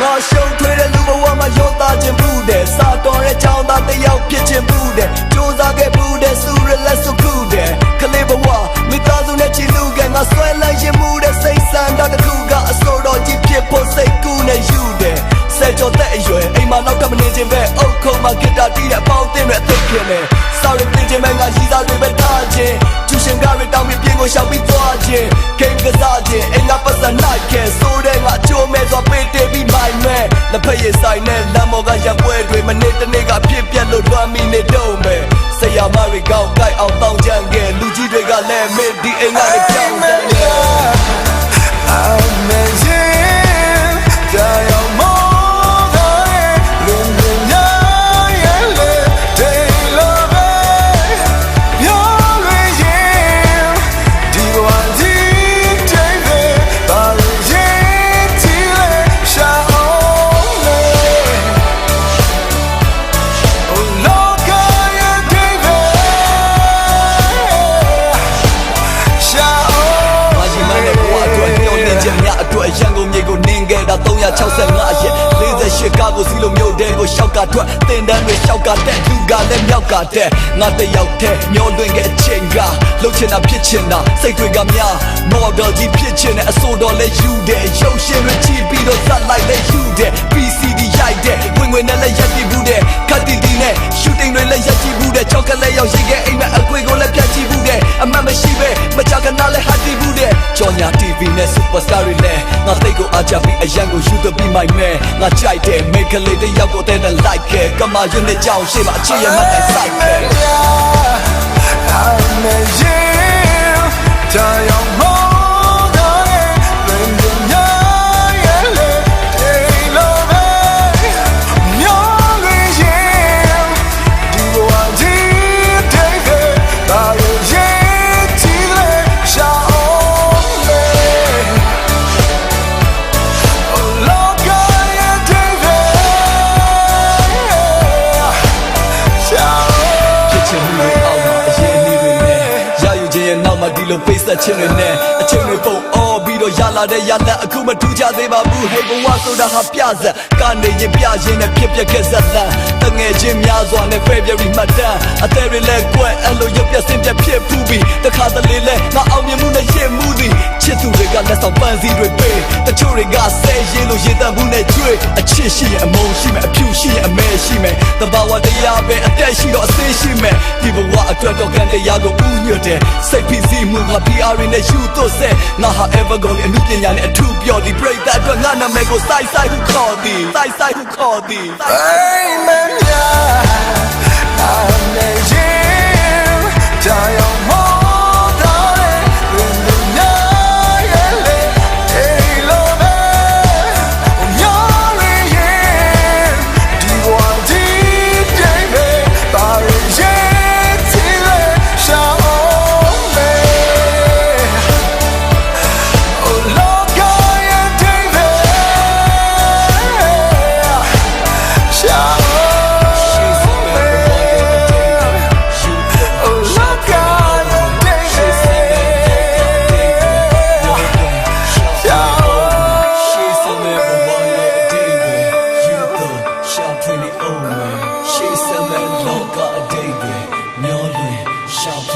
ငါရှုံထွေးတဲ့လူဘဝမှာရောသားခြင်းမှုတဲ့စာတော်တဲ့ချောင်းသားတစ်ယောက်ဖြစ်ခြင်းမှုတဲ့စူးစမ်းခဲ့မှုတဲ့စူရလက်စုခုတဲ့ကလေးဘဝမိသားစုနဲ့ချီလူကငါဆွဲလန်းရင်မှုတဲ့စိတ်ဆန္ဒတစ်ခုကအစိုးတော်ကြီးဖြစ်ဖို့စိတ်ကူးနဲ့ယူတဲ့ဆယ်ကျော်သက်အရွယ်အိမ်မှာနောက်ကမနေခြင်းပဲအုတ်ခုံမှာဂီတာတီးတဲ့အပေါင်းအသင်းတွေအသိခင်နဲ့စာရင်းပြင်ခြင်းပဲငါရည်သားတွေပဲထားခြင်းကျူရှင်ကားတွေတောင်းပြီးပြင်ကိုရှောက်ပြီးသွားခြင်းဂိမ်းကစားခြင်းအိမ်ကပတ်စံလိုက်ခဲဆိုတဲ့ငါကြိုးမဲ့သွားပေးတယ်ပြီးမိုင်မဲ့ လက်ဖက်ရည်ဆိုင်နဲ့လမ်းပေါ်ကရံပွဲတွေမနေ့တနေ့ကဖြစ်ပြက်လို့တွမ်းမိနေတော့မယ်ဆရာမတွေကောက်ကိုက်အောင်တောင်းကြံခဲ့လူကြီးတွေကလည်းမင်းဒီအိမ်ကလည်းကြောက်တယ် 365ရက်48ကားကိုစီလိုမျိုးတဲကိုရှောက်ကထွက်တင်တန်းတွေရှောက်ကတက်သူကလည်းမြောက်ကတက်ငါတယောက်တည်းမျောလွင်ခဲ့အချိန်ကလှုပ်ချင်တာဖြစ်ချင်တာစိတ်တွေကများမော်ဒယ်ကြီးဖြစ်ချင်တဲ့အစိုးတော်လည်းယူတယ်ရုပ်ရှင်တွေကြည့်ပြီးတော့ဇက်လိုက်လည်းယူတယ် PCD ရိုက်တယ်ဝင်ဝင်နဲ့လည်းရက်တည်ဘူးတဲ့ခတ်တီတီနဲ့ shooting တွေလည်းရက်ကြည့်ဘူးတဲ့ချောကလက်ရောက်ရှိခဲ့အိမ်မက်အခွေကိုလည်းပြတ်ကြည့်ဘူးတဲ့အမှန်မရှိပဲမကြကနာလည်းဟာတီဘူးတဲ့ကြော်ညာ TV နဲ့ superstar တွေလည်းငါသိ ကိုအားကြပြီးအရန်ကို you to be my man ငါကြိုက်တယ် make a lady ရောက်ကိုတဲ့ like ခဲကမာရွနဲ့ကြောင်ရှိမှအချစ်ရမှတ်တိုင်းစိုက်ခဲ ရဲ့နောက်မှာဒီလို face သက်ခြင်းတွေနဲ့အချိန်တွေပုံအော်ပြီးတော့ရလာတဲ့ရလက်အခုမထူးကြသေးပါဘူးဟေးဘဝဆိုတာဟာပြဆက်ကနေရင်ပြခြင်းနဲ့ဖြစ်ပျက်ခဲ့ဇက်လန်တငယ်ချင်းများစွာနဲ့ February မှတ်တမ်းအသေးတွေလည်းကွက်အဲ့လိုရုပ်ပြစင်ပြဖြစ်ဖူးပြီးတခါတလေလဲငါအောင်မြင်မှုနဲ့ရင်မှုသည်ချစ်သူတွေကလက်ဆောင်ပန်းစည်းတွေပေးတချို့တွေကဆဲရင်လို့ရေတံမှုနဲ့ကြွေးအချစ်ရှိရင်အမုန်းရှိမယ်အဖြူရှိရင်အမဲရှိမယ်တဘာဝတရားပဲအသက်ရှိတော့အသေးရှိမယ်ဒီဘဝ အတွက်တော့ကံတရားကိုဥညွတ်တယ်စိတ်ဖိစီးမှုငါ PR နဲ့ယူတော့ဆက်ငါဟာ ever go အမှုပညာနဲ့အထူးပြောဒီ break that အတွက်ငါနာမည်ကိုစိုက်စိုက်ဟုခေါ်သည်စိုက်စိုက်ဟုခေါ်သည် Amen, yeah. show.